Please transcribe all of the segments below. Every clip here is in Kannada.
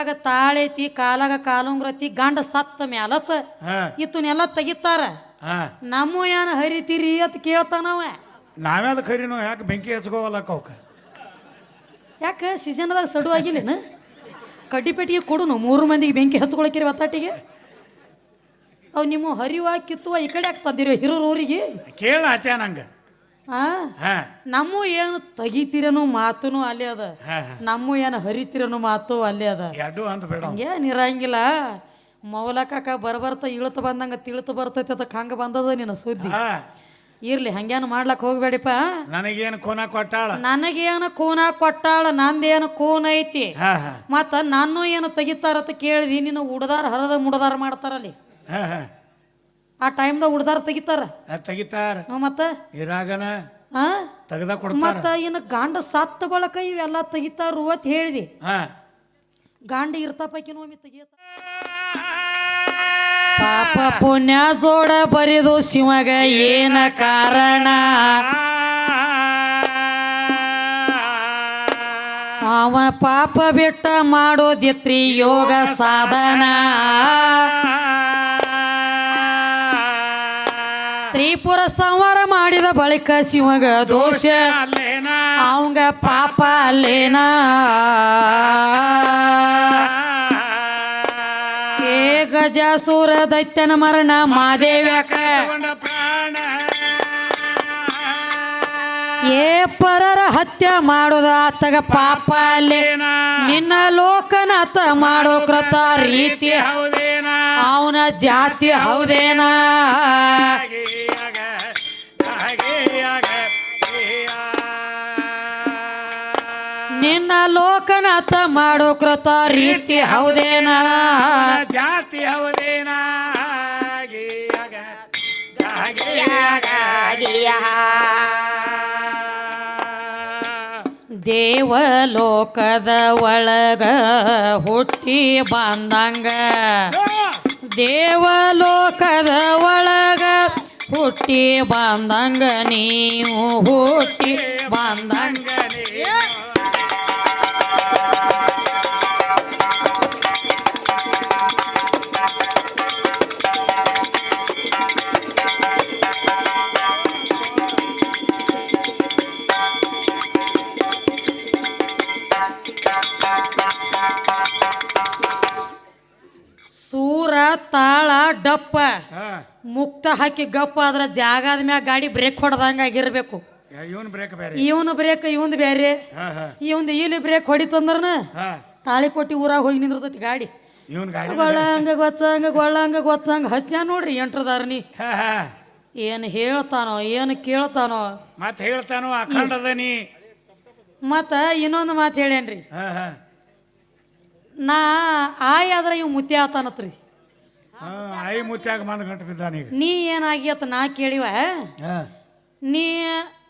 ಆಗ ತಾಳೈತಿ ಕಾಲಾಗ ಕಾಲುಂಗ್ರತಿ ಗಂಡ ಸತ್ತ ಮ್ಯಾಲತ್ತ ಇತ್ತನ್ನೆಲ್ಲ ಇತ್ತನೆಲ್ಲ ತೆಗಿತಾರ. ನಮ್ಮ ಏನ್ ಹರಿತೀರಿ ಅಂತ ಕೇಳ್ತಾನವ ನಾವ್ಯಾದ ಖರೀನು ಯಾಕೆ ಬೆಂಕಿ ಹಚ್ಕೋವಲ್ಲ ಅವಕ್ಕ? ಯಾಕೆ ಸೀಸನ್ದಾಗ ಸಡು ಆಗಿಲ್ಲೇನು? ಕಡ್ಡಿ ಪೆಟ್ಟಿಗೆ ಕೊಡುನು ಮೂರು ಮಂದಿಗೆ ಬೆಂಕಿ ಹಚ್ಕೊಳಕಿರಿ ಒತ್ತಾಟಿಗೆ. ಅವು ನಿಮ್ಮ ಹರಿವ ಕಿತ್ತುವ ಈ ಕಡೆ ಯಾಕೆ ತಂದಿರೋ ಹಿರೋರ್ ಊರಿಗೆ ಕೇಳ ಆತ್ಯಾ ನಂಗೆ. ನಮ್ಮ ಏನು ತೆಗಿತೀರನೋ ಮಾತುನು ಅಲ್ಲಿ ಅದ. ನಮ್ಮ ಏನು ಹರಿತೀರೇನು ಮಾತು ಅಲ್ಲಿ ಅದ. ಎರಡು ಅಂತ ಬೇಡ. ಹಂಗೇನ್ ಇರಂಗಿಲ್ಲ. ಮೌಲಕಾಕ ಬರ್ಬರ್ತ ಇಳುತ ಬಂದಂಗ ತಿಳುತು ಬರ್ತೈತೆ ಅದಕ್ಕೆ ಹಂಗ ಬಂದದ ನಿನ್ನ ಸುದ್ದಿ. ಇರ್ಲಿ ಹಂಗೇನು ಮಾಡ್ಲಕ್ ಹೋಗ್ಬೇಡಿಪ್ಪ. ನನಗೇನು ಕೋನ ಕೊಟ್ಟಾಳ? ನನಗೇನು ಕೂನ ಕೊಟ್ಟಾಳ ನಂದೇನು ಕೂನ ಐತಿ. ಮತ್ತ ನಾನು ಏನು ತೆಗಿತಾರತ್ತ ಕೇಳಿದಿ ನಿನ್ನ ಉಡದಾರ ಹರದ ಮುಡದಾರ ಮಾಡ್ತಾರಲ್ಲಿ. ಆ ಟೈಮ್ದಾಗ ಉಡ್ದಾರ ತೆಗಿತಾರ? ತೆಗಿತಾರ. ಮತ್ತ? ಇರಾಗನ ತೆಗ್ದ ಕೊಡ್ತಾರ. ಮತ್ತ ಇನ್ನು ಗಾಂಡ ಸತ್ತ ಬಳಕ ಇವೆಲ್ಲ ತೆಗಿತಾರು ಅಂತ ಹೇಳಿದಿ. ಗಾಂಡ ಇರ್ತಪಕಿನ ಒಮ್ಮೆ ತೆಗಿಯತ್ತ. ಪಾಪ ಪುಣ್ಯ ಜೋಡ ಬರೆದು ಶಿವಗ ಏನ ಕಾರಣ? ಅವ ಪಾಪ ಬಿಟ್ಟ ಮಾಡೋದಿತ್ರಿ ಯೋಗ ಸಾಧನ. ತ್ರಿಪುರ ಸಂಹಾರ ಮಾಡಿದ ಬಳಿಕ ಶಿವಗ ದೋಷ. ಅವಂಗ ಪಾಪ ಅಲ್ಲೇನ? ಏ ಗಜಾಸುರ ದೈತ್ಯನ ಮರಣ ಮಾದೇವ್ಯಾಕ? ಏ ಪರರ ಹತ್ಯೆ ಮಾಡೋದ ಆತಗ ಪಾಪ ಅಲ್ಲೇ? ನಿನ್ನ ಲೋಕನಾಥ ಮಾಡೋ ಕೃತ ರೀತಿ. ಹೌದೇನಾ? ಅವನ ಜಾತಿ ಹೌದೇನಾ? ನಿನ್ನ ಲೋಕನಾಥ ಮಾಡೋ ಕೃತ ರೀತಿ ಹೌದೇನಾ? ಜಾತಿ ಹೌದೇನ? ದೇವಲೋಕದ ಒಳಗ ಹುಟ್ಟಿ ಬಂದಂಗ. ದೇವಲೋಕದ ಒಳಗ ಹುಟ್ಟಿ ಬಂದಂಗ ನೀವು ಹುಟ್ಟಿ ಬಂದಂಗ. ಡಪ್ಪ ಮುಕ್ತ ಹಾಕಿ ಗಪ್ಪ ಆದ್ರ ಜಾಗದ ಮ್ಯಾಗ ಗಾಡಿ ಬ್ರೇಕ್ ಹೊಡೆದಂಗ ಆಗಿರ್ಬೇಕು. ಇವನು ಬ್ರೇಕ್ ಬೇರೆ. ಇವನು ಬ್ರೇಕ್ ಇವಂದು ಬೇರೆ. ಇವಂದು ಇಲ್ಲಿ ಬ್ರೇಕ್ ಹೊಡಿತಂದ್ರನ ಹಾ. ತಾಳಿ ಕೊಟ್ಟಿ ಊರಾಗ ಹೋಗಿ ನಿಂದಿರ್ತೈತಿ ಗಾಡಿ. ಗೊಳ್ಳಂಗ ಗೊಚ್ಚಂಗ ಗೊಳ್ಳಂಗ ಗೊತ್ತಂಗ ಹಚ್ಚ ನೋಡ್ರಿ ಎಂಟ್ರದಾರ್ನಿ ಏನು ಹೇಳ್ತಾನೋ ಏನು ಕೇಳ್ತಾನೋ. ಮತ್ತೆ ಹೇಳ್ತಾನೋ ನೀ. ಮತ್ತು ಇನ್ನೊಂದು ಮಾತು ಹೇಳೇನ್ರಿ. ನಾ ಆಯ್ ಆದ್ರೆ ಇವ್ ಮುತ್ಯ ಆತಾನತ್ರಿ ಐ ಗಂಟು ಬಿದ್ದಾನೀಗ ನೀ ಏನಾಗಿಯತ್ತ ನಾ ಕೇಳಿವ? ಹಾ. ನೀ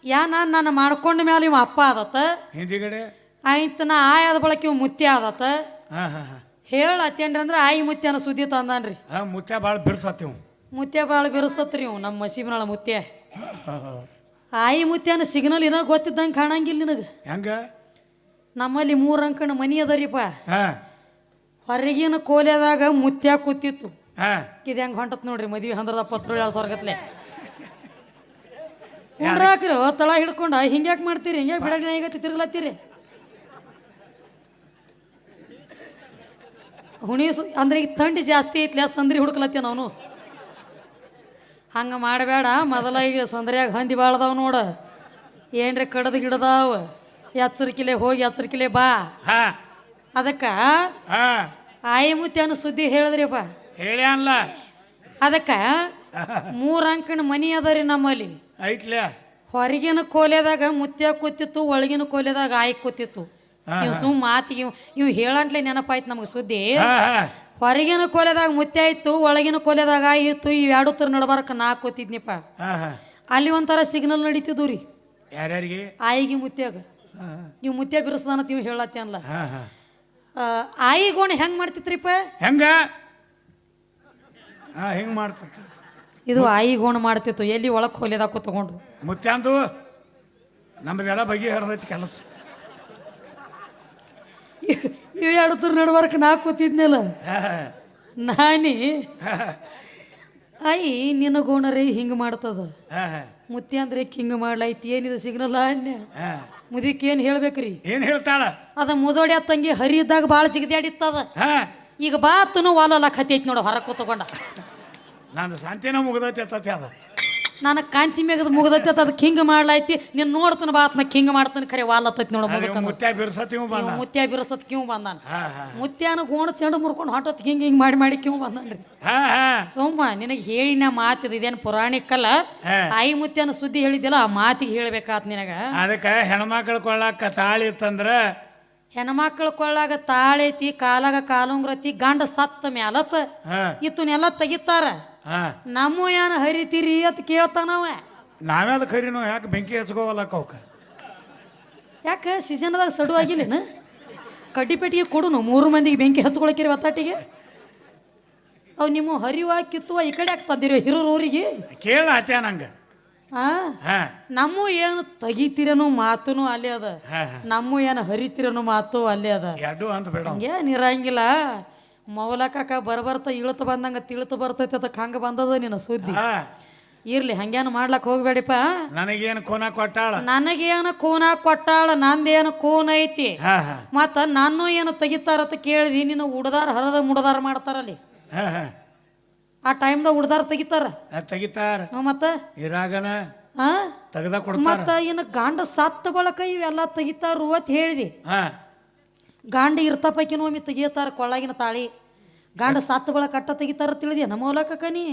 ಯಾ ನಾನು ನನ್ನ ಮಾಡ್ಕೊಂಡ ಮ್ಯಾಲ ಇವ ಅಪ್ಪ ಆದತ್ತ? ಹಿಂದಿಗಡೆ? ಆಯ್ತು ನಾ ಆಯಾದ ಬಳಕೆ ಬಳಕ ಇವ್ ಮುತ್ಯ ಆದತ್ತ? ಹೇಳ ಹಾ ಹಾ. ಹೇಳತ್ತೇನ್ರಿ ಅಂದ್ರೆ ಆಯಿ ಮುತ್ಯನ ಸುದ್ದಿ ತಂದಾನ್ರಿ. ಹಾ ಮುತ್ಯ ಭಾಳ ಬಿಡ್ಸತ್ತೀವ್ ಮುತ್ಯ ಭಾಳ ಬಿರುಸತ್ರಿ ಇವ್ ನಮ್ಮ ಮಸೀಬ್ನಾಳ ಮುತ್ಯ. ಆಯಿ ಮುತ್ಯನ ಸಿಗ್ನಲ್ ಏನೋ ಗೊತ್ತಿದ್ದಂಗೆ ಕಾಣಂಗಿಲ್ಲ ನಿನಗೆ. ಹೆಂಗ? ನಮ್ಮಲ್ಲಿ ಮೂರು ಅಂಕಣ ಮನಿ ಅದರಿಪ್ಪ ಹಾ. ಹೊರಗಿನ ಕೋಲೆದಾಗ ಮುತ್ಯ ಕೂತಿತ್ತು. ಹಾ. ಇದು ಹೆಂಗೆ ಹೊಂಟತ್ ನೋಡ್ರಿ ಮದ್ವೆ ಹಂದ್ರದ ಪತ್ರ ಎರಡು ಸಾವಿರಗತ್ಲೆ ಉಂಡ್ರಾಕ್ರಿ ತಳ ಹಿಡ್ಕೊಂಡ ಹಿಂಗ್ಯಾಕೆ ಮಾಡ್ತೀರಿ? ಹಿಂಗ್ಯಾಕೆ ಬಿಡಾಡಿ ಹೇಗತ್ತಿ ತಿರುಗ್ಲತ್ತೀರಿ? ಹುಣಿ ಸು ಅಂದ್ರೆ ಈಗ ಥಂಡಿ ಜಾಸ್ತಿ ಐತ್ಲೆ ಸಂದ್ರಿ ಹುಡ್ಕಲತ್ತೀವಿ ನಾವು ಹಂಗೆ ಮಾಡಬೇಡ ಮೊದಲ ಈಗ ಸಂದ್ರಿಯಾಗ ಹಂದಿ ಬಾಳ್ದಾವ ನೋಡ. ಏನ್ರಿ ಕಡದ ಗಿಡದಾವ ಎಚ್ಚರಿಕೆಲೆ ಹೋಗಿ ಎಚ್ಚರಿಕೆಲೆ ಬಾ. ಅದಕ್ಕೆ ಆಯಿ ಮುತ್ಯನ ಸುದ್ದಿ ಹೇಳಿದ್ರಿಪ್ಪ. ಹೇಳಿ ಅದಕ್ಕ ಮೂರು ಅಂಕಣ ಮನಿ ಅದ ರೀ ನಮ್ಮಲ್ಲಿ. ಐತ್ಲೆ. ಹೊರಗಿನ ಕೋಲೆದಾಗ ಮುತ್ಯ ಕೂತಿತ್ತು ಒಳಗಿನ ಕೋಲೆದಾಗ ಆಯ್ ಕೂತಿತ್ತು. ನೀವು ಇವ್ ಸುಮ್ ಮಾತಿಗೆ ಇವ್ ಹೇಳಂಟ್ಲೆ ನೆನಪಾಯ್ತು ನಮಗೆ ಸುದ್ದಿ. ಹೊರಗಿನ ಕೋಲೆದಾಗ ಮುತ್ಯ ಇತ್ತು ಒಳಗಿನ ಕೋಲೆದಾಗ ಆಯ್ ಇತ್ತು ಇವ್ ಎರಡು ತರ ನಡ್ಬಾರಕ ನಾ ಕೂತಿದ್ನಿಪ್ಪ ಅಲ್ಲಿ ಒಂಥರ ಸಿಗ್ನಲ್ ನಡೀತಿದ್ವು ರೀ. ಯಾರ್ಯಾರಿಗೆ? ಆಯಿಗೆ ಮುತ್ಯಾಗ. ನೀವು ಮುತ್ಯ ಬಿರ್ಸ್ದಾನತ್ ಹೇಳತ್ತೆ ಹೇಳತ್ತೇನಲ್ಲ ಆಯಿಗೋಣ ಹೆಂಗ್ ಮಾಡ್ತಿತ್ರಿಪ್ಪ ಹೆಂಗ? ಹಾ ಹಿಂಗ್ ಮಾಡ್ತಿತ್ತು? ಇದು ಆಯಿ ಗುಣ ಮಾಡ್ತಿತ್ತು. ಎಲ್ಲಿ ಒಳಗೆ ಹೊಲಿದಾಕು ತಗೊಂಡು. ಮುತ್ಯಾಂದು ನಮ್ದೆಲ್ಲ ಬಗೆ ಹರಿದೈತಿ ಕೆಲಸ. ಇವು ಎರಡು ನಡ್ವರ್ಕ್ ನಾ ಕೂತಿದ್ನಲ್ಲ. ನಾನಿ ಅಯ್ಯ ನಿನ್ನ ಗೋಣರೇ ಹಿಂಗೆ ಮಾಡ್ತದ. ಮುತ್ಯಾಂದ್ರೆ ಹಿಂಗೆ ಮಾಡ್ಲೈತಿ ಏನಿದೆ ಸಿಗ್ನಲ್ಲ ಅನ್ಯ. ಮುದಿಕ್ ಏನು ಹೇಳ್ಬೇಕ್ರಿ? ಏನ್ ಹೇಳ್ತಾಳ? ಅದ ಮುದೋಡ್ಯ ತಂಗಿ ಹರಿದಾಗ ಭಾಳ ಜಿಗದ್ಯಾಡಿತ್ತದ. ಈಗ ಬಾತುನು ವಾಲಲ್ಲ ಕತ್ತೈತಿ ನೋಡು ಹೊರ ಕೂತ್ಕೊಂಡ. ನಾನು ಸಂತೆನ ಮುಗ್ದೈತಿ ಅದು ಅದ. ನಾನು ಕಾಂತಿ ಮೇಗದ ಮುಗ್ದೈತಿ ಅದಕ್ಕೆ ಹಿಂಗೆ ಮಾಡ್ಲೈತಿ. ನೀನು ನೋಡ್ತಾನ ಬಾತ್ನ ಹಿಂಗೆ ಮಾಡ್ತಾನೆ ಖರೆ ವಾಲತ್ತೈತಿ ನೋಡು ಮುದಕ ಮುತ್ಯ ಬಿರ್ಸತಿವ್ ಬಂದ ಮುತ್ಯ ಬಿರ್ಸತ್ ಕಿವ್ ಬಂದಾನ. ಮುತ್ಯಾನ ಗೋಣ ಚೆಂಡು ಮುರ್ಕೊಂಡು ಹೊಟ್ಟತ್ ಹಿಂಗೆ ಹಿಂಗೆ ಮಾಡಿ ಮಾಡಿ ಕಿವ್ ಬಂದಾನ್ರಿ. ಸೋಮ ನಿನಗೆ ಹೇಳಿ ನಾ ಮಾತಿದ ಇದೇನು ಪುರಾಣಿಕಲ್ಲ? ತಾಯಿ ಮುತ್ಯಾನ ಸುದ್ದಿ ಹೇಳಿದ್ದಿಲ್ಲ ಆ ಮಾತಿಗೆ ಹೇಳ್ಬೇಕಾತ್ ನಿನಗ. ಅದಕ್ಕೆ ಹೆಣ್ಮಕ್ಳು ಕೊಳ್ಳಾಕ ತಾಳಿ ಇತ್ತಂದ್ರ ಹೆಣ್ಮಕ್ಳು ಕೊಳ್ಳಾಗ ತಾಳೈತಿ ಕಾಲಾಗ ಕಾಲುಂಗ್ರತಿ ಗಂಡ ಸತ್ತ ಮ್ಯಾಲತ್ ಇತ್ತನ್ನೆಲ್ಲ ತೆಗಿತಾರ. ನಮ್ಮ ಏನ ಹರಿತೀರಿ ಅಂತ ಕೇಳ್ತಾನವ ನಾವೇ ಅದು ಖರೀನು ಯಾಕೆ ಬೆಂಕಿ ಹಚ್ಕೋವಲ್ಲಕ್ಕ ಅವಕ್ಕೆ? ಯಾಕೆ ಸೀಸನ್ದಾಗ ಸಡು ಕಟ್ಟಿ ಪೆಟ್ಟಿಗೆ ಕೊಡುನು ಮೂರು ಮಂದಿಗೆ ಬೆಂಕಿ ಹಚ್ಕೊಳಕಿರಿ ಒತ್ತಾಟಿಗೆ. ಅವು ನಿಮ್ಮ ಹರಿವ ಕಿತ್ತುವ ಈ ಕಡೆ ಆಗ್ತದಿರೋ ಹಿರೋರು ಊರಿಗೆ ಕೇಳ ಹತ್ಯ ನಂಗ. ಆ ಹಾ. ನಮ್ಮ ಏನು ತೆಗಿತೀರನೋ ಮಾತುನು ಅಲ್ಲೇ ಅದ. ಹಾ ಹಾ. ನಮ್ಮ ಏನು ಹರಿತಿರನೋ ಮಾತು ಅಲ್ಲೇ ಅದ. ಎರಡು ಅಂತ ಬೇಡ. ಹಂಗೇನ್ ಇರಂಗಿಲ್ಲ. ಮೌಲಕಾಕ ಬರ್ಬರ್ತ ಇಳುತ ಬಂದಂಗ ತಿಳುತ ಬರ್ತೈತೆ ಅದಕ್ಕೆ ಹಂಗ ಬಂದದ ನಿನ್ನ ಸುದ್ದಿ. ಹಾ. ಇರ್ಲಿ ಹಂಗೇನು ಮಾಡ್ಲಕ್ ಹೋಗ್ಬೇಡಿಪ್ಪ. ನನಗೇನು ಕೋನ ಕೊಟ್ಟಾಳ? ನನಗೇನು ಕೂನ ಕೊಟ್ಟಾಳ? ನಂದೇನು ಕೂನ ಐತಿ? ಹಾ ಹಾ. ಮತ್ತ ನಾನು ಏನು ತೆಗಿತಾರತ್ತ ಕೇಳಿದಿ ನಿನ್ನ ಉಡದಾರ ಹರದ ಮುಡದಾರ ಮಾಡ್ತಾರಲ್ಲಿ. ಹಾ ಹಾ. ಆ ಟೈಮ್ದಾಗ ಉಡ್ದಾರ ತೆಗಿತಾರ? ತೆಗಿತಾರ. ಮತ್ತ? ಇರಾಗನ ಆ? ತೆಗ್ದ ಕೊಡ್ತಾರ. ಮತ್ತ ಏನ ಗಾಂಡ ಸತ್ತ ಬಳಕ ಇವೆಲ್ಲ ತೆಗಿತಾರ ಅಂತ ಹೇಳಿದಿ. ಗಾಂಡ ಇರ್ತಪೈಕಿನ ಒಮ್ಮೆ ತೆಗಿತಾರ ಕೊಳ್ಳಾಗಿನ ತಾಳಿ. ಗಾಂಡ ಸತ್ತ ಬಳಕ ಅಟ್ಟ ತೆಗಿತಾರ ತಿಳಿದಿ? ನಮ್ಮ ಮೂಲಕ ಕನಿ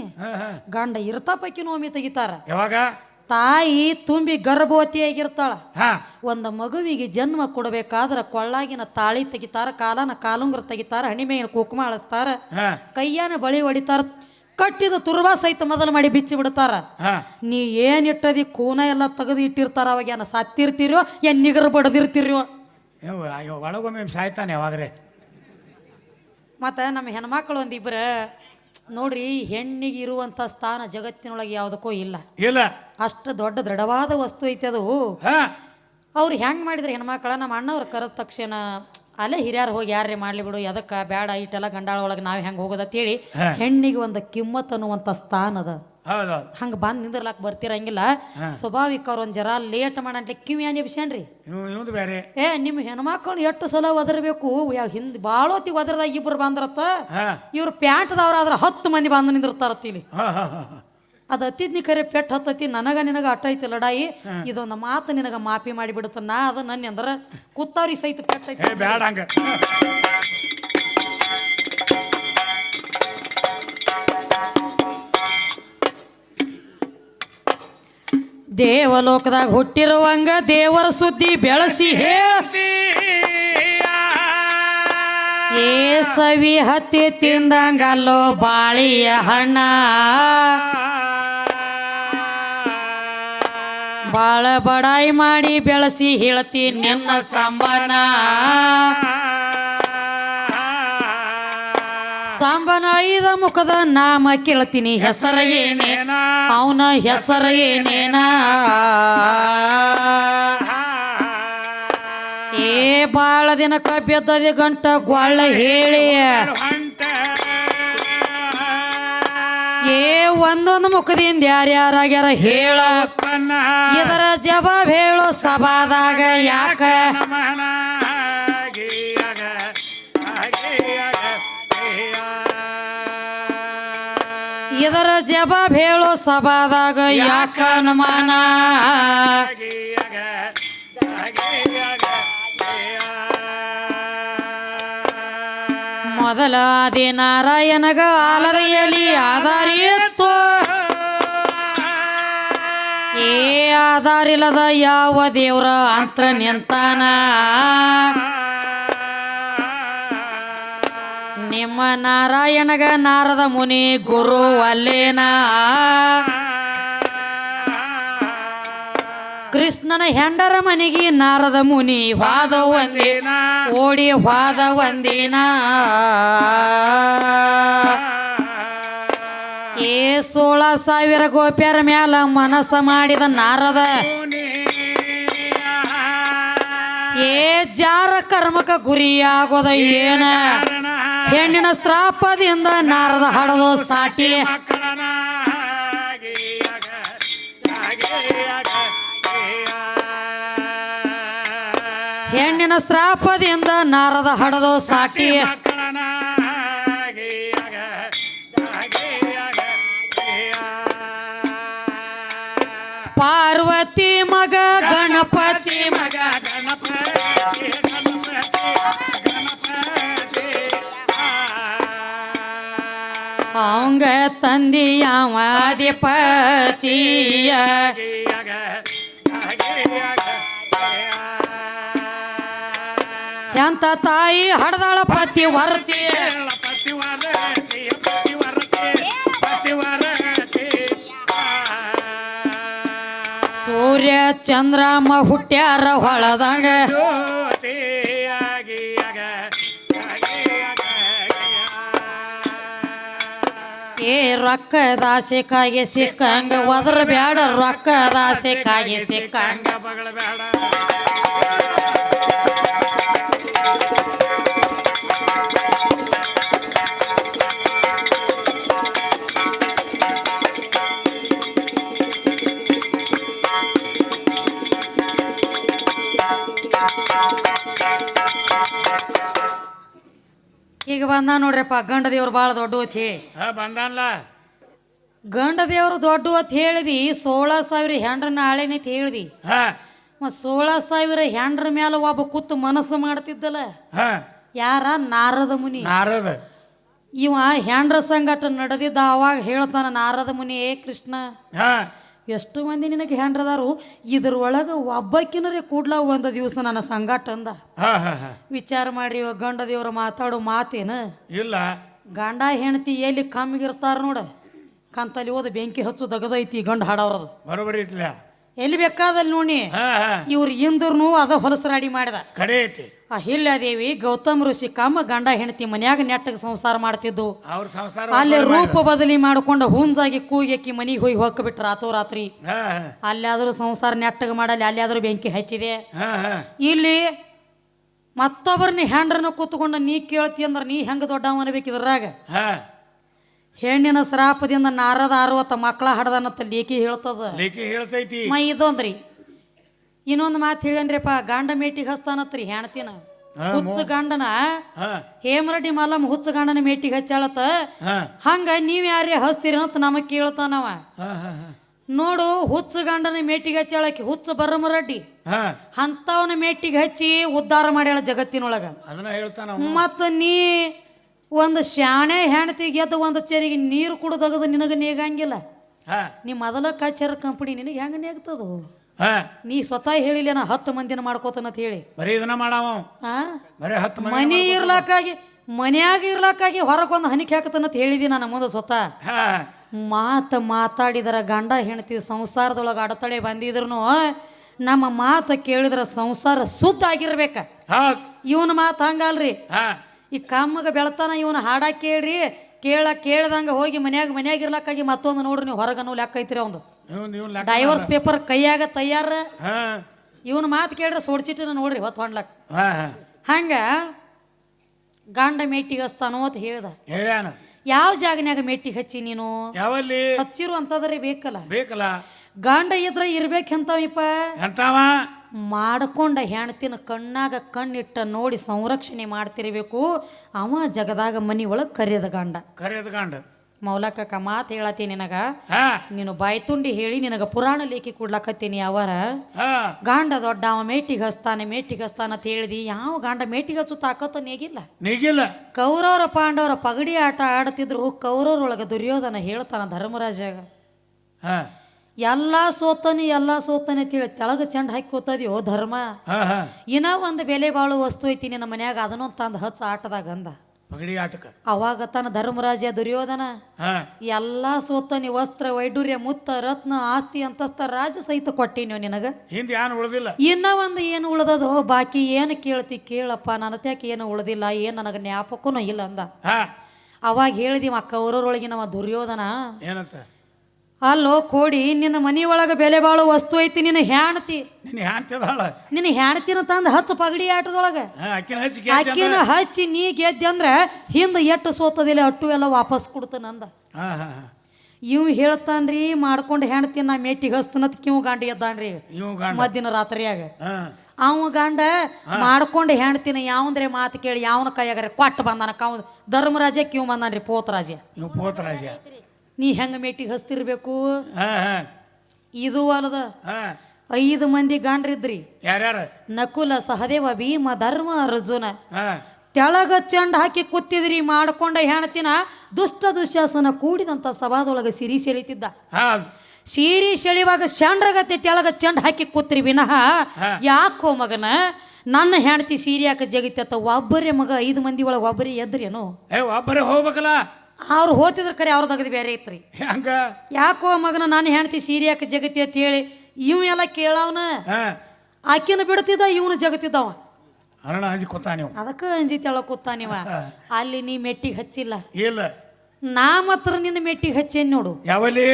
ಗಾಂಡ ಇರ್ತಪೈಕಿನ ಒಮ್ಮೆ ತೆಗಿತಾರ. ಯಾವಾಗ? ತಾಯಿ ತುಂಬಿ ಗರ್ಭವತಿಯಾಗಿರ್ತಾಳ. ಆಗಿರ್ತಾಳ ಒಂದು ಮಗುವಿಗೆ ಜನ್ಮ ಕೊಡಬೇಕಾದ್ರ ಕೊಳ್ಳಾಗಿನ ತಾಳಿ ತೆಗಿತಾರ ಕಾಲನ ಕಾಲುಂಗ್ರ ತೆಗಿತಾರ ಹಣಿಮೆಯನ್ನು ಕುಕುಮ ಅಳಿಸ್ತಾರ ಕೈಯಾನ ಬಳಿ ಹೊಡಿತಾರ ಕಟ್ಟಿದ ತುರ್ಬಾ ಸಹಿತ ಮೊದಲು ಮಾಡಿ ಬಿಚ್ಚಿ ಬಿಡ್ತಾರ. ನೀ ಏನ್ ಇಟ್ಟದಿ ಕೂನ ಎಲ್ಲ ತೆಗೆದು ಇಟ್ಟಿರ್ತಾರ ಅವಾಗ ಏನ ಸತ್ತಿರ್ತಿರೋ ಏನ್ ನಿಗರ್ ಬಡದಿರ್ತಿರೋ. ಒಳಗೊಮ್ಮೆ ಸಾಯ್ತಾನೆ ಯಾವಾಗ್ರೆ. ಮತ್ತೆ ನಮ್ಮ ಹೆಣ್ಮಕ್ಳು ಒಂದಿಬ್ರ ನೋಡ್ರಿ ಹೆಣ್ಣಿಗೆ ಇರುವಂತ ಸ್ಥಾನ ಜಗತ್ತಿನೊಳಗೆ ಯಾವುದಕ್ಕೂ ಇಲ್ಲ. ಇಲ್ಲ. ಅಷ್ಟು ದೊಡ್ಡ ದೃಢವಾದ ವಸ್ತು ಐತೆ ಅದು. ಅವ್ರು ಹೆಂಗ್ ಮಾಡಿದ್ರೆ ಹೆಣ್ಮಕ್ಳ ನಮ್ಮ ಅಣ್ಣವ್ರು ಕರೆದ ತಕ್ಷಣ ಅಲ್ಲೇ ಹಿರಿಯರು ಹೋಗಿ ಯಾರೇ ಮಾಡ್ಲಿ ಬಿಡು ಎದಕ್ಕೆ ಬೇಡ ಇಟ್ಟೆಲ್ಲ ಗಂಡಾಳ ಒಳಗೆ ನಾವು ಹೆಂಗೆ ಹೋಗೋದತ್ತೇಳಿ ಹೇಳಿ ಹೆಣ್ಣಿಗೆ ಒಂದು ಕಿಮ್ಮತ್ ಅನ್ನುವಂಥ ಸ್ಥಾನ ಅದ. ಹಂಗ ಬಂದ್ ನಿಂದ್ರಲಾಕ್ ಬರ್ತಿರಂಗಿಲ್ಲ. ಸ್ವಾಭಾವಿಕ ಅವ್ರ ಒಂದ್ ಜರ ಲೇಟ್ ಮಾಡಿ ಕಿವಿ ಬೇರೆ ಏ ನಿಮ್ಮ ಹೆಣ್ಮಕ್ಳು ಎಷ್ಟು ಸಲ ಒದರ್ಬೇಕು? ಹಿಂದ್ ಹೊತ್ತಿಗೆ ಒದರ್ದಾಗ ಇಬ್ಬರು ಬಂದ್ರತ್ತ? ಇವ್ರು ಪ್ಯಾಂಟ್ದವ್ರಾದ್ರೆ ಹತ್ತು ಮಂದಿ ಬಂದು ನಿಂದಿರ್ತಾರತ್ತ ಇಲ್ಲಿ. ಅದು ಹತ್ತಿದ್ನಿ ಕರೆ ಪೆಟ್ಟು ಹತ್ತತಿ ನನಗ ನಿನಗ ಅಟ್ಟೈತಿ ಲಡಾಯಿ ಇದೊಂದು ಮಾತು ನಿನಗ ಮಾಫಿ ಮಾಡಿ ನಾ ಅದು ನನ್ನ ಅಂದ್ರೆ ಕೂತವ್ರಿಗೆ ಸಹಿತ ಪೆಟ್ಟೈತಿ ಹಂಗ. ದೇವಲೋಕದಾಗ ಹುಟ್ಟಿರುವಂಗ ದೇವರ ಸುದ್ದಿ ಬೆಳೆಸಿ ಹೇ. ಏ ಸವಿ ಹತ್ತಿ ತಿಂದಂಗಲ್ಲೋ ಬಾಳಿಯ ಹಣ್ಣ. ಬಾಳ ಬಡಾಯಿ ಮಾಡಿ ಬೆಳಸಿ ಹೇಳ್ತಿ ನಿನ್ನ ಸಂಬನ ಸಾಂಬನ ಐದ ಮುಖದ ನಾಮ ಕೇಳ್ತೀನಿ, ಹೆಸರ ಏನೇನ? ಅವನ ಹೆಸರ ಏನೇನ? ಏ ಬಾಳ ದಿನಕ್ಕ ಬೆದ್ದದಿ ಗಂಟ ಗೊಳ್ಳ ಹೇಳಿ. ಒಂದೊಂದು ಮುಖದಿಂದ ಯಾರ್ಯಾರಾಗ್ಯಾರ ಹೇಳ. ಇದರ ಜವಾಬ್ ಹೇಳು ಸಭಾದಾಗ ಯಾಕ? ಇದರ ಜವಾಬ್ ಹೇಳು ಸಭಾದಾಗ ಯಾಕ ಅನುಮಾನ ಮೊದಲ ಆದಿ ನಾರಾಯಣಗ ಆಲದ ಎಲಿ ಏ ಆಧಾರಿಲ್ಲದ ಯಾವ ದೇವ್ರ ಅಂತ್ರ ನಿಂತಾನ? ನಿಮ್ಮ ನಾರಾಯಣಗ ನಾರದ ಮುನಿ ಗುರು ಅಲ್ಲೇನ? ಕೃಷ್ಣನ ಹೆಂಡರ ಮನೆಗೆ ನಾರದ ಮುನಿ ವಾದ ಒಂದಿನ ಓಡಿ ವಾದ ಒಂದಿನ. ಏ ಸೋಳ ಸಾವಿರ ಗೋಪ್ಯರ ಮ್ಯಾಲ ಮನಸ್ಸ ಮಾಡಿದ ನಾರದ ಏ ಜಾರ ಕರ್ಮಕ ಗುರಿಯಾಗೋದ ಏನ? ಹೆಣ್ಣಿನ ಶ್ರಾಪದಿಂದ ನಾರದ ಹಡದು ಸಾಟಿ. ಹೆಣ್ಣಿನ ಶ್ರಾಪದಿಂದ ನಾರದ ಹಡದು ಸಾಟಿ. ಪಾರ್ವತಿ ಮಗ ಗಣಪತಿ ಮಗ ಗಣಪತಿ ಅವಂಗ ತಂದಿಯವ ಅಧಿಪತಿಯ. ಎಂತ ತಾಯಿ ಹಡದಾಳ ಪತಿ ಪತಿವರತಿ ಸೂರ್ಯ ಚಂದ್ರಮ್ಮ ಹುಟ್ಟ್ಯಾರ ಹೊಳದಂಗ. ಏ ಏ ದಾಸೆ ಆಸೆಕಾಗಿ ಸಿಕ್ಕಂಗ ಒದ್ರ ಬ್ಯಾಡ ರೊಕ್ಕದ ಆಸೆಕಾಗಿ ಸಿಕ್ಕಂಗ ಬಗಳ ಬೇಡ ಬಂದ ನೋಡ್ರಪ್ಪ ಗಂಡ ದೇವ್ರು ಭಾಳ ದೊಡ್ಡ ಅಂತ ಹೇಳಿ. ಹಾ ಗಂಡ ದೇವ್ರು ದೊಡ್ಡ ಅಂತ ಹೇಳಿದಿ ಸೋಳ ಸಾವಿರ ಹೆಂಡ್ರ ಆಳೆನೆ ಹೇಳ್ದಿ. ಹಾ. ಸೋಳ ಸಾವಿರ ಹೆಂಡ್ರ ಮ್ಯಾಲ ಒಬ್ಬ ಕೂತು ಮನಸ್ಸು ಮಾಡ್ತಿದ್ದಲ್ಲ. ಹಾ. ಯಾರ? ನಾರದ ಮುನಿ. ನಾರದ. ಇವ ಹೆಂಡ್ರ ಸಂಗಟ ನಡೆದಿದ್ದ ಅವಾಗ ಹೇಳ್ತಾನ ನಾರದ ಮುನಿ ಏ ಕೃಷ್ಣ. ಹಾ. ಎಷ್ಟು ಮಂದಿ ನಿನಗೆ ಹೆಂಡ್ರದಾರು? ಇದ್ರೊಳಗೆ ಒಬ್ಬಕ್ಕಿನರೇ ಕೂಡ್ಲ ಒಂದು ದಿವಸ ನನ್ನ ಸಂಗಾಟ ಅಂದ. ವಿಚಾರ ಮಾಡಿ ಗಂಡ ದೇವ್ರ ಮಾತಾಡೋ ಮಾತೇನು? ಇಲ್ಲ. ಗಂಡ ಹೆಂಡತಿ ಎಲ್ಲಿ ಕಮ್ಮಿಗಿರ್ತಾರ ನೋಡ. ಕಂತಲ್ಲಿ ಹೋದ ಬೆಂಕಿ ಹಚ್ಚು ದಗದೈತಿ ಗಂಡ ಹಾಡವ್ರದು. ಬರೋಬರಿ ಎಲ್ಲಿ ಬೇಕಾದಲ್ಲಿ ನೋಡಿ ಇವ್ರು ಇಂದ್ರನು ಅದ ಹೊಲಸರಾಡಿ ಮಾಡಿದ. ಕಡೆ ಐತಿ. ಆ ಹಿಲ್ಲಾದೇವಿ ಗೌತಮ್ ಋಷಿ ಕಮ್ಮ ಗಂಡ ಹೆಂಡತಿ ಮನ್ಯಾಗ ನೆಟ್ಟಗೆ ಸಂಸಾರ ಮಾಡ್ತಿದ್ದು. ಅವ್ರ ಸಂಸಾರ ಅಲ್ಲಿ ರೂಪ ಬದಲಿ ಮಾಡ್ಕೊಂಡು ಹುಂಜಾಗಿ ಕೂಗಿಕ್ಕಿ ಮನಿಗೆ ಹೋಗಿ ಹೊಕ್ಕ ರಾತೋ ರಾತ್ರಿ ಹಾ. ಅಲ್ಲಾದ್ರೂ ಸಂಸಾರ ನೆಟ್ಟಗೆ ಮಾಡಲಿ ಅಲ್ಲಾದ್ರೂ ಬೆಂಕಿ ಹಚ್ಚಿದೆ. ಹಾ ಹಾ. ಇಲ್ಲಿ ಮತ್ತೊಬ್ಬರನ್ನ ಹೆಂಡ್ರನ್ನ ಕೂತ್ಕೊಂಡು ನೀ ಕೇಳ್ತಿ ಅಂದ್ರೆ ನೀ ಹೆಂಗೆ ದೊಡ್ಡವ ಅನ್ಬೇಕಿದ್ರಾಗ ಹಾ. ಹೆಣ್ಣಿನ ಶ್ರಾಪದಿಂದ ನಾರದ ಅರವತ್ತ ಮಕ್ಕಳ ಹಡದನತ್ತ ಲೇಖಿ ಹೇಳ್ತದ. ಲೇಖಿ ಹೇಳ್ತೈತಿ. ಮೈ ಇದೊಂದ್ರಿ. ಇನ್ನೊಂದು ಮಾತು ಹೇಳನ್ರಿಪ್ಪ ಗಂಡ ಮೇಟಿ ಹಸ್ತಾನತ್ರಿ ಹೆಣ್ತಿನ. ಹುಚ್ಚ ಗಂಡನ ಹೇಮರಡ್ಡಿ ಹೇಮರೆಡ್ಡಿ ಮಲ್ಲಮ್ಮ ಹುಚ್ಚ ಗಂಡನ ಮೇಟಿಗೆ ಹಚ್ಚಾಳತ್ತ ಹಂಗ ನೀವ್ ಯಾರೇ ಹಸ್ತೀರಿ ಅಂತ ನಮಗ್ ಕೇಳ್ತಾನವ ನೋಡು ಹುಚ್ಚ ಗಂಡನ ಮೇಟಿಗೆ ಹಚ್ಚಾಳಕಿ ಹುಚ್ಚ ಬರಮರಡ್ಡಿ. ಅಂತವನ ಮೇಟಿಗೆ ಹಚ್ಚಿ ಉದ್ಧಾರ ಮಾಡ್ಯಾಳ ಜಗತ್ತಿನೊಳಗ. ಮತ್ತ ನೀ ಒಂದು ಶಾಣೆ ಹೆಣತಿ ಗೆದ್ದು ಒಂದು ಚೆರಿಗೆ ನೀರು ಕುಡ್ದಗದು ನಿನಗೆ ನೇಗಂಗಿಲ್ಲ. ನೀ ಮೊದಲ ಕಚೇರಿ ಕಂಪನಿ ನಿನಗೆ ಹೆಂಗ ನೇಗ್ತದು? ನೀ ಸ್ವತಃ ಹೇಳಿಲ್ಲ ನಾ ಹತ್ತು ಮಂದಿನ ಮಾಡ್ಕೋತನ ಹೇಳಿ. ಬರೀ ಇದನ್ನ ಮಾಡಾವ ಆ? ಬರೀ ಹತ್ತು ಮನೆ ಇರ್ಲಾಕಾಗಿ ಮನ್ಯಾಗ ಇರ್ಲಾಕಾಗಿ ಹೊರಗೊಂದು ಹನಿಕೆ ಹಾಕತನಂತ ಹೇಳಿದಿ ನಾನು ಮುಂದೆ ಸ್ವತಃ. ಮಾತ ಮಾತು ಮಾತಾಡಿದರ ಗಂಡ ಹೆಂಡತಿ ಸಂಸಾರದೊಳಗೆ ಅಡತಡೆ ಬಂದಿದ್ರು ನಮ್ಮ ಮಾತು ಕೇಳಿದ್ರ ಸಂಸಾರ ಸುದ್ದ ಆಗಿರ್ಬೇಕ. ಇವನ ಮಾತು ಹಂಗಲ್ರಿ. ಈ ಕಮ್ಮಗ ಬೆಳತಾನ ಇವನ ಹಾಡ ಕೇಳ್ರಿ ಕೇಳ ಕೇಳ್ದಂಗ ಹೋಗಿ ಮನ್ಯಾಗ ಮನ್ಯಾಗ ಇರ್ಲಕ್ಕಾಗಿ ಮತ್ತೊಂದು ನೋಡ್ರಿ ನೀವು ಹೊರಗನ್ನೋ ಲೆಕ್ಕ ಐತ್ರಿ ಒಂದು ಡೈವರ್ಸ್ ಪೇಪರ್ ಕೈಯಾಗ ತಯಾರ. ಇವನ್ ಮಾತು ಕೇಳ್ರಿ ಸೋಡ್ಸಿಟ್ಟಿನ ನೋಡ್ರಿ ಹೊತ್ತು ಹೊಂಡ್ಲಕ್ ಹಂಗ ಗಂಡ ಮೆಟ್ಟಿಗೆ ಹಚ್ತಾನೋ ಅಂತ ಹೇಳ್ದ. ಯಾವ ಜಾಗನ್ಯಾಗ ಮೆಟ್ಟಿಗೆ ಹಚ್ಚಿ ನೀನು? ಯಾವಲ್ಲಿ? ಹಚ್ಚಿರು ಅಂತದ್ರಿ ಬೇಕಲ್ಲ. ಬೇಕಲ್ಲ. ಗಂಡ ಇದ್ರೆ ಇರ್ಬೇಕಂತವಿಪ್ಪ ಎಂತಾವ? ಮಾಡ್ಕೊಂಡ ಹೆಣ್ತಿನ ಕಣ್ಣಾಗ ಕಣ್ಣಿಟ್ಟ ನೋಡಿ ಸಂರಕ್ಷಣೆ ಮಾಡ್ತಿರ್ಬೇಕು. ಅವ ಜಗದಾಗ ಮನಿ ಒಳಗೆ ಕರೆಯದ ಗಂಡ. ಕರೆಯದ ಗಂಡ. ಮೌಲಕ್ಕ ಮಾತು ಹೇಳತ್ತೀನಿ ನಿನಗ. ಹಾ. ನೀನು ಬಾಯಿ ತುಂಡಿ ಹೇಳಿ ನಿನಗ ಪುರಾಣ ಲೇಖಿ ಕೊಡ್ಲಕತ್ತೀನಿ ಅವರ. ಹಾ. ಗಂಡ ದೊಡ್ಡ ಅವ ಮೇಟಿಗೆ ಹಸ್ತಾನೆ ಮೇಟಿಗೆ ಹಸ್ತಾನ ಅಂತ ಹೇಳಿದಿ. ಯಾವ ಗಾಂಡ ಮೇಟಿಗೆ ಹಚ್ಚು ತಾಕತ್ತ ನೀಗಿಲ್ಲ. ನೀಗಿಲ್ಲ. ಕೌರವರ ಪಾಂಡವರ ಪಗಡಿ ಆಟ ಆಡ್ತಿದ್ರು ಕೌರವರೊಳಗ ದುರ್ಯೋಧನ ಹೇಳ್ತಾನ ಧರ್ಮರಾಜಾಗ ಹಾ. ಎಲ್ಲ ಸೋತನಿ ಎಲ್ಲ ಸೋತನಿ ಅಂತೇಳಿ ತೆಳಗ ಚೆಂಡ ಹಾಕಿ ಕೂತದ್ಯೋ ಧರ್ಮ. ಹಾ ಹಾ. ಇನ್ನ ಒಂದು ಬೆಲೆ ಬಾಳು ವಸ್ತು ಐತಿ ನಿನ್ನ ಮನ್ಯಾಗ ಅದನ್ನೊಂದು ತಂದು ಹಚ್ಚ ಆಟದಾಗ ಅಂದ. ಪಗಡಿ ಆಟಕ. ಅವಾಗ ತನ್ನ ಧರ್ಮರಾಜ ದುರ್ಯೋಧನ ಹಾ. ಎಲ್ಲ ಸೋತನಿ ವಸ್ತ್ರ ವೈಡೂರ್ಯ ಮುತ್ತ ರತ್ನ ಆಸ್ತಿ ಅಂತಸ್ತ ರಾಜ ಸಹಿತ ಕೊಟ್ಟಿನಿ ನಿನಗ? ಹಿಂದೆ ಯಾನ್ ಉಳಿದಿಲ್ಲ? ಇನ್ನ ಒಂದು ಏನು ಉಳ್ದದು? ಬಾಕಿ ಏನು ಕೇಳ್ತಿ ಕೇಳಪ್ಪ ನನ್ನ ತ್ಯಾಕೆ ಏನು ಉಳ್ದಿಲ್ಲ ಏನು ನನಗೆ ಜ್ಞಾಪಕನೂ ಇಲ್ಲ ಅಂದ. ಹಾ. ಅವಾಗ ಹೇಳಿದಿವ ಅವರೊಳಗಿನ ದುರ್ಯೋಧನ. ಏನಂತ? ಅಲ್ಲೋ ಕೋಡಿ ನಿನ್ನ ಮನಿಯೊಳಗ ಬೆಲೆ ಬಾಳೋ ವಸ್ತು ಐತಿ ನಿನ್ನ ಹ್ಯಾಣತಿ ನಿನ್ನ ಹ್ಯಾಂತಿದಾಳ ನಿನ್ನ ಹ್ಯಾಣತಿನ ತಂದು ಹಚ್ಚ ಪಗಡಿ ಆಟದೊಳಗ. ಅಕ್ಕಿನ ಹಚ್ಚಿ ಅಕ್ಕಿನ ಹಚ್ಚಿ ನೀ ಗೆದ್ದೆ ಅಂದ್ರ ಹಿಂದೆ ಎಟ್ಟು ಸೋತದಿಲ್ಲ ಅಟ್ಟು ಎಲ್ಲ ವಾಪಸ್ ಕೊಡ್ತಾನಂದ ಇವ್ ಹೇಳ್ತಾನ್ರಿ ಮಾಡ್ಕೊಂಡು ಹೆಣ್ತಿ ನಾ ಮೇಟಿಗೆ ಹಸ್ತನತ್ ಕಿವ್ ಗಾಂಡಿ ಎದ್ದಾನ್ರಿ. ಮದ್ದಿನ ರಾತ್ರಿಯಾಗ. ಅವ ಗಂಡ ಮಾಡ್ಕೊಂಡು ಹೆಣ್ತಿನ ಯಾವಂದ್ರೆ ಮಾತು ಕೇಳಿ ಯಾವನ ಕೈಯಾಗರ ಕೊಟ್ಟು ಬಂದಾನ ಕಾವ್ ಧರ್ಮರಾಜ ಕಿವ್ ಬಂದಾನ್ರಿ ಪೋತರಾಜ ಪೋತರಾಜ ನೀ ಹೆಂಗ ಮೇಟಿಗೆ ಹಸ್ತಿರ್ಬೇಕು? ಇದು ಅಲ್ಲದ ಐದು ಮಂದಿ ಗಾಂಡ್ರಿದ್ರಿ. ಯಾರ್ಯಾರ? ನಕುಲ ಸಹದೇವ ಭೀಮ ಧರ್ಮ ಅರ್ಜುನ. ತೆಳಗ ಚೆಂಡ ಹಾಕಿ ಕೂತಿದ್ರಿ ಮಾಡ್ಕೊಂಡ ಹೆಣತಿನ ದುಷ್ಟ ದುಶ್ಯಾಸನ ಕೂಡಿದಂತ ಸಭಾದೊಳಗೆ ಸಿರಿ ಸೆಳಿತಿದ್ದ. ಸೀರಿ ಸೆಳಿವಾಗ ಚಂಡ್ರಗತ್ತೆ ತೆಳಗ ಚೆಂಡ ಹಾಕಿ ಕೂತ್ರಿ ವಿನಃ ಯಾಕೋ ಮಗನ ನನ್ನ ಹೆಂಡತಿ ಸೀರೆ ಯಾಕೆ ಜಗಿತತ್ತ ಒಬ್ಬರೇ ಮಗ ಐದು ಮಂದಿ ಒಳಗೆ ಒಬ್ಬರೇ ಎದ್ರೇನು? ಒಬ್ಬರೇ ಹೋಗ್ಬೇಕಲ್ಲ. ಅವ್ರು ಹೋತಿದ್ರ ಕರೆ ಅವ್ರ ತಗದು ಬೇರೆ ಐತ್ರಿ. ಹಂಗ? ಯಾಕೋ ಮಗನ ನಾನು ಹೆಂಡತಿ ಸೀರೆ ಯಾಕೆ ಜಗತಿ ಅಂತ ಹೇಳಿ ಇವ್ ಎಲ್ಲ ಕೇಳವನ. ಆಕಿನ ಬಿಡ್ತಿದ್ದ ಇವನು ಜಗತಿದ್ದವ. ಹರಣ ಹಂಚಿ ಕೂತ ನೀವು ಅದಕ್ಕೆ ಅಂಜಿ ಕೂತಾನಿವ ಅಲ್ಲಿ ನೀ ಮೆಟ್ಟಿಗೆ ಹಚ್ಚಿಲ್ಲ. ಇಲ್ಲ. ನಾ ಮಾತ್ರ ನಿನ್ನ ಮೆಟ್ಟಿಗೆ ಹಚ್ಚೇನ್ ನೋಡು. ಯಾವಲ್ಲಿ?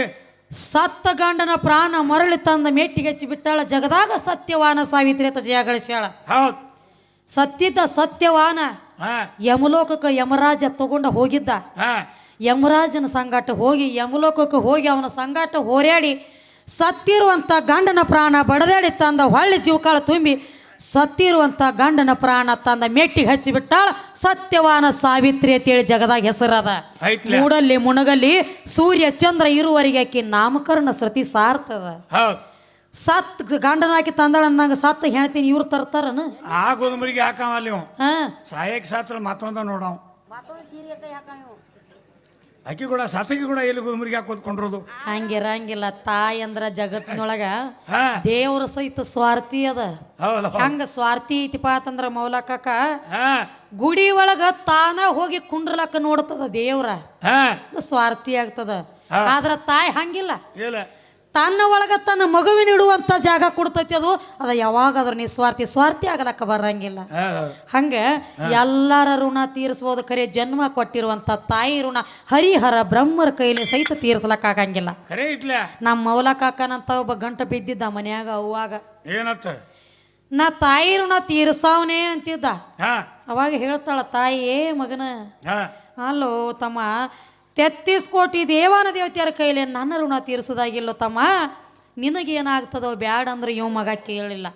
ಸತ್ತ ಗಂಡನ ಪ್ರಾಣ ಮರಳಿ ತಂದ ಮೆಟ್ಟಿಗೆ ಹಚ್ಚಿ ಬಿಟ್ಟಾಳ. ಜಗದಾಗ ಸತ್ಯವಾನ ಸಾವಿತ್ರಿ ಅಂತ ಜಯ ಗಳಿಸ್ಯಾಳ. ಸತ್ಯದ ಸತ್ಯವಾನ ಯಮಲೋಕಕ್ಕೆ ಯಮರಾಜ ತಗೊಂಡ ಹೋಗಿದ್ದ. ಯಮರಾಜನ ಸಂಗಾಟ ಹೋಗಿ ಯಮಲೋಕಕ್ಕೆ ಹೋಗಿ ಅವನ ಸಂಗಾಟ ಹೋರಾಡಿ ಸತ್ತಿರುವಂಥ ಗಂಡನ ಪ್ರಾಣ ಬಡದಾಡಿ ತಂದ ಹೊಳ್ಳಿ ಜೀವಕಾಳ ತುಂಬಿ ಸತ್ತಿರುವಂಥ ಗಂಡನ ಪ್ರಾಣ ತಂದ ಮೆಟ್ಟಿಗೆ ಹಚ್ಚಿಬಿಟ್ಟಾಳ ಸತ್ಯವಾನ ಸಾವಿತ್ರಿ ಅಂತೇಳಿ ಜಗದಾಗ ಹೆಸರದ. ಮೂಡಲ್ಲಿ ಮುಣಗಲ್ಲಿ ಸೂರ್ಯ ಚಂದ್ರ ಇರುವರಿಗೆ ಆಕಿ ನಾಮಕರಣ ಸೃತಿ ಸಾರ್ತದ. ಸತ್ ಗಂಡನಾಕಿ ತಂದಾಳ ನಂಗೆ ಸತ್ ಹೇಳ್ತೀನಿ ಇವ್ರು ತರ್ತಾರನ? ಆ ಗೋದಮರಿಗೆ ಹಾಕಾವಲ್ಲಿ ಇವ್? ಹಾ. ಸಾಯಕ್ ಸಾತ್ರ ಮತ್ತೊಂದ ನೋಡವ್. ಅಕ್ಕಿ ಕೂಡ ಸತಕಿ ಕೂಡ ಎಲ್ಲಿ ಗೋಧುಮರಿಗೆ ಹಾಕಿ ಕೂತ್ಕೊಂಡಿರೋದು ಹಂಗಿರಂಗಿಲ್ಲ ತಾಯಿ ಅಂದ್ರ ಜಗತ್ತಿನೊಳಗ ಹಾ. ದೇವ್ರ ಸಹಿತ ಸ್ವಾರ್ಥಿ ಅದ. ಹೌದು. ಹೆಂಗ ಸ್ವಾರ್ಥಿ ಐತಿಪ್ಪ ಅಂತಂದ್ರ ಮೌಲಕಕ್ಕ ಹಾ. ಗುಡಿ ಒಳಗ ತಾನ ಹೋಗಿ ಕುಂಡ್ರಲಕ್ಕ ನೋಡ್ತದ ದೇವ್ರ. ಹಾ. ಅದು ಸ್ವಾರ್ಥಿ ಆಗ್ತದ. ಆದ್ರ ತಾಯಿ ಹಂಗಿಲ್ಲ. ಇಲ್ಲ. ತನ್ನ ಒಳಗ ತನ್ನ ಮಗುವಿನ ಇಡುವಂಥ ಜಾಗ ಕೊಡ್ತೈತಿ ಅದು. ಅದ ಯಾವಾಗಾದ್ರೂ ನಿಸ್ವಾರ್ಥಿ ಸ್ವಾರ್ಥಿ ಆಗಲಕ್ಕ ಬರಂಗಿಲ್ಲ. ಹಂಗೆ ಎಲ್ಲರ ಋಣ ತೀರಿಸ್ಬೋದು. ಖರೆ ಜನ್ಮ ಕೊಟ್ಟಿರುವಂತ ತಾಯಿ ಋಣ ಹರಿಹರ ಬ್ರಹ್ಮರ ಕೈಲಿ ಸಹಿತ ತೀರಿಸ್ಲಕ್ಕಾಗಂಗಿಲ್ಲ ನಮ್ಮ ಮೌಲ ಕಾಕನಂತ ಒಬ್ಬ ಗಂಟ ಬಿದ್ದಿದ್ದ ಮನ್ಯಾಗ ಅವಾಗ ಏನತ್ತ? ನಾ ತಾಯಿ ಋಣ ತೀರ್ಸಾವನೆ ಅಂತಿದ್ದ. ಅವಾಗ ಹೇಳ್ತಾಳ ತಾಯಿ ಮಗನ. ಅಲ್ಲೋ ತಮ್ಮ ತೆತ್ತೀಸ್ ಕೋಟಿ ದೇವಾನ ದೇವತೆಯರ ಕೈಲಿ ನನ್ನ ಋಣ ತೀರಿಸೋದಾಗಿಲ್ಲೋ ತಮ್ಮ. ನಿನಗೇನಾಗ್ತದೋ ಬ್ಯಾಡ ಅಂದ್ರೆ ಇವ್ ಮಗ ಕೇಳಿಲ್ಲ.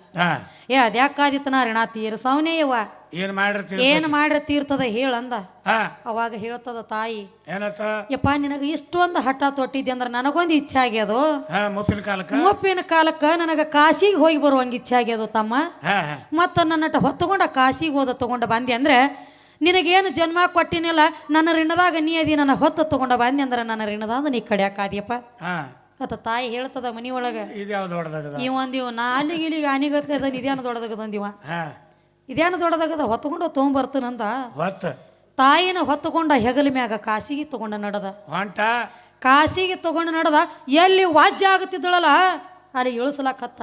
ಏ ಅದ್ಯಾಕಾದಿತ್ತನ ನಾ ಋಣ ತೀರ್ಸವನೇ ಇವ? ಏನ್ ಮಾಡಿರ್ತೀವಿ ಏನ್ ಮಾಡ್ರೆ ತೀರ್ತದ ಹೇಳಂದ ಅವಾಗ ಹೇಳ್ತದ ತಾಯಿ ಯಪ್ಪ ನಿನಗೆ ಇಷ್ಟೊಂದು ಹಠ ತೊಟ್ಟಿದ್ದೆ ಅಂದ್ರೆ ನನಗೊಂದು ಇಚ್ಛೆ ಆಗ್ಯದು? ಮುಪ್ಪಿನ ಕಾಲಕ್ಕೆ? ಮುಪ್ಪಿನ ಕಾಲಕ್ಕೆ ನನಗೆ ಕಾಶಿಗೆ ಹೋಗಿ ಬರುವಂಗ ಇಚ್ಛೆ ಆಗ್ಯದು ತಮ್ಮ. ಮತ್ತ ನನ್ನ ಮತ್ತು ನನ್ನಟ ಹೊತ್ತುಕೊಂಡ ಕಾಶಿಗೆ ಹೋದ ತಗೊಂಡ ಬಂದೆ ಅಂದ್ರೆ ನಿನಗೇನು ಜನ್ಮ ಕೊಟ್ಟಿನಿಲ್ಲ ನನ್ನ ಋಣದಾಗ ನೀ ಅದಿ ನನ್ನ ಹೊತ್ತು ತಗೊಂಡ ಬಂದೆ ಅಂದ್ರೆ ನನ್ನ ಋಣದಾಗ ನೀ ಕಡಿಯಾಕಾದ್ಯಪ್ಪ ಅತ್ತ ತಾಯಿ ಹೇಳ್ತದ ಮನಿ ಒಳಗೆ ಈ ಒಂದಿವ ಹೊಡೆದಾಗದ ಇವ ಅಂದಿವ ನಾ ಅಲ್ಲಿಗೆ ಇಲ್ಲಿಗೆ ಆನಿಗತ್ಲೆ ಅದ ಇದೇನು ದೊಡ್ಡದಾಗದ ಅಂದಿವ? ಹಾ. ಇದೇನು ದೊಡ್ಡದಾಗದ? ಹೊತ್ಕೊಂಡು ತೊಗೊಂಬರ್ತನಂದ ತಾಯಿನ ಹೊತ್ತುಕೊಂಡ ಹೆಗಲ ಮ್ಯಾಗ ಕಾಸಿಗೆ ತಗೊಂಡ ನಡದ. ಕಾಸಿಗೆ ಕಾಶಿಗೆ ತಗೊಂಡು ನಡದ ಎಲ್ಲಿ ವಾಜ್ಯ ಆಗುತ್ತಿದ್ದಳಲ್ಲ ಅಲ್ಲಿ ಇಳಿಸ್ಲಾಕತ್ತ.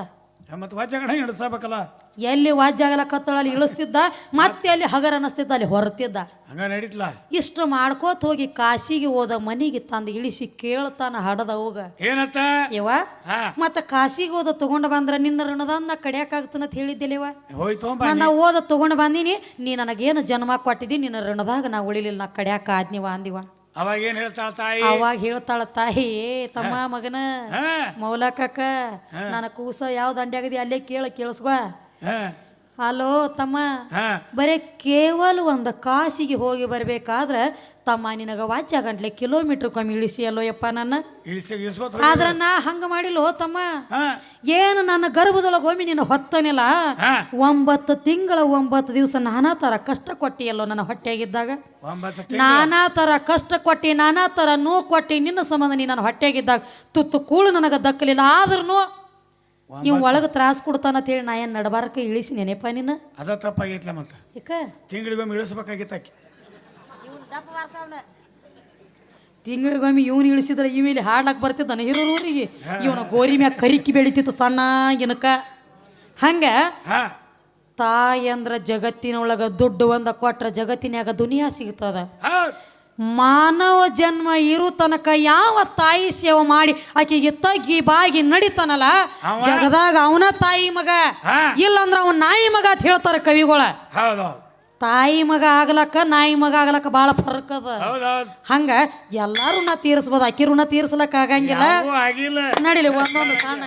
ಮತ್ತೆ ವಾಜ್ಯಗಳ ಹಿಡಿಸಬೇಕಲ್ಲ? ಎಲ್ಲಿ ವಾಜ್ಯಾಗಲ ಆಗಲಕತ್ತಳ ಅಲ್ಲಿ ಇಳಿಸ್ತಿದ್ದ ಮತ್ತೆ ಅಲ್ಲಿ ಹಗರ ಅನ್ನಿಸ್ತಿದ್ದ ಅಲ್ಲಿ ಹೊರತಿದ್ದ. ಹಂಗ ನಡೀತ್ಲ. ಇಷ್ಟು ಮಾಡ್ಕೋತ ಹೋಗಿ ಕಾಶಿಗೆ ಹೋದ ಮನಿಗೆ ತಂದು ಇಳಿಸಿ ಕೇಳ್ತಾನ ಹಡದ ಹೋಗ ಏನತ್ತ? ಇವ ಮತ್ತೆ ಕಾಶಿಗೆ ಹೋದ ತಗೊಂಡು ಬಂದ್ರ ನಿನ್ನ ಋಣದನ್ನ ಹೇಳಿದ್ದಿಲ್ಲ ತೊಗೊಂಬ ನಾ ಓದ ತಗೊಂಡು ಬಂದೀನಿ ನೀ ನನಗೇನು ಜನ್ಮ ಕೊಟ್ಟಿದ್ದಿ ನಿನ್ನ ಋಣದಾಗ ನಾ ಉಳಿಲಿಲ್ಲ ನಾ ಕಡಿಯಾಕ ಆದ್ನಿವ ಅಂದಿವ. ಅವಾಗ ಏನ್ ಹೇಳ್ತಾಳ ತಾಯಿ? ಅವಾಗ ಹೇಳ್ತಾಳ ತಾಯಿ ತಮ್ಮ ಮಗನ ಮೌಲಕಕ್ಕ ನನ್ನ ಕೂಸ ಯಾವ ದಂಡ್ಯಾಗದಿ ಅಲ್ಲೇ ಕೇಳ ಕೇಳಿಸ್ಕೊ. ಹಲೋ ತಮ್ಮ ಬರೇ ಕೇವಲ ಒಂದು ಕಾಸಿಗೆ ಹೋಗಿ ಬರ್ಬೇಕಾದ್ರ ತಮ್ಮ ನಿನಗ ವಾಚ್ಯ ಗಂಟ್ಲೆ ಕಿಲೋಮೀಟರ್ ಕಮ್ಮಿ ಇಳಿಸಿ ಅಲ್ಲೋ ಯಪ್ಪ ನನ್ನ? ಆದ್ರ ನಾ ಹಂಗ ಮಾಡಿಲ್ಲೋ ತಮ್ಮ? ಏನು ನನ್ನ ಗರ್ಭದೊಳಗೆ ಒಮ್ಮೆ ನೀನು ಹೊತ್ತನಿಲ್ಲ? ಒಂಬತ್ತು ತಿಂಗಳ ಒಂಬತ್ತು ದಿವಸ ನಾನಾ ತರ ಕಷ್ಟ ಕೊಟ್ಟಿಯಲ್ಲೋ ನನ್ನ ಹೊಟ್ಟೆಯಾಗಿದ್ದಾಗ? ಒಂಬತ್ತು ತಿಂಗ್ಳು. ನಾನಾ ತರ ಕಷ್ಟ ಕೊಟ್ಟಿ ನಾನಾ ತರ ನೋವು ಕೊಟ್ಟಿ ನಿನ್ನ ಸಂಬಂಧ ನೀ ನನ್ನ ಹೊಟ್ಟೆಯಾಗಿದ್ದಾಗ ತುತ್ತು ಕೂಳು ನನಗೆ ದಕ್ಕಲಿಲ್ಲ ಆದ್ರೂ ನೀವು ಒಳಗೆ ತ್ರಾಸ ಕೊಡ್ತಾನ ಹೇಳಿ ನಾ ಏನು ನಡಬಾರಕ್ಕೆ ಇಳಿಸಿ ನೆನಪ ನಿನ್ನ? ಅದ ತಪ್ಪಾಗಿತ್ಲ ಮತ್ತ. ಯಾಕ? ತಿಂಗಳಿಗೊಮ್ಮೆ ಇಳಿಸ್ಬೇಕಾಗಿತ್ತ ಆಕಿ. ತಿಂಗಳಿಗೊಮ್ಮೆ ಇವನು ಇಳಿಸಿದ್ರೆ ಇವ್ ಇಲ್ಲಿ ಹಾಡ್ಲಾಕ್ ಬರ್ತಿದ್ದಾನೆ ಹಿರೂರಿಗೆ ಇವನ ಗೋರಿ ಮ್ಯಾಗ ಕರಿಕಿ ಬೆಳಿತಿತ್ತು ಸಣ್ಣಗಿನಕ ಹಂಗೆ ಹಾ. ತಾಯಿ ಅಂದ್ರ ಜಗತ್ತಿನೊಳಗ ದುಡ್ಡು ಒಂದ ಕೊಟ್ರ ಜಗತ್ತಿನ್ಯಾಗ ದುನಿಯಾ ಸಿಗ್ತದ. ಮಾನವ ಜನ್ಮ ಇರು ತನಕ ಯಾವ ತಾಯಿ ಸೇವೆ ಮಾಡಿ ಆಕೆಗೆ ತಗ್ಗಿ ಬಾಗಿ ನಡಿತಾನಲ್ಲ? ಜಗದಾಗ ಅವನ ತಾಯಿ ಮಗ. ಇಲ್ಲಂದ್ರ ಅವನ ನಾಯಿ ಮಗ ಅಂತ ಹೇಳ್ತಾರ ಕವಿಗಳ. ತಾಯಿ ಮಗ ಆಗ್ಲಕ್ಕ ನಾಯಿ ಮಗ ಆಗ್ಲಕ್ಕ ಭಾಳ ಫರ್ಕ್ ಅದ. ಹಂಗ ಎಲ್ಲಾರು ನಾ ತೀರಿಸ್ಬೋದು ಅಕ್ಕಿ ಋಣ ತೀರ್ಸ್ಲಕ್ಕ ಆಗಂಗಿಲ್ಲ. ನಡಿಲಿ ಒಂದೊಂದು ಸಣ್ಣ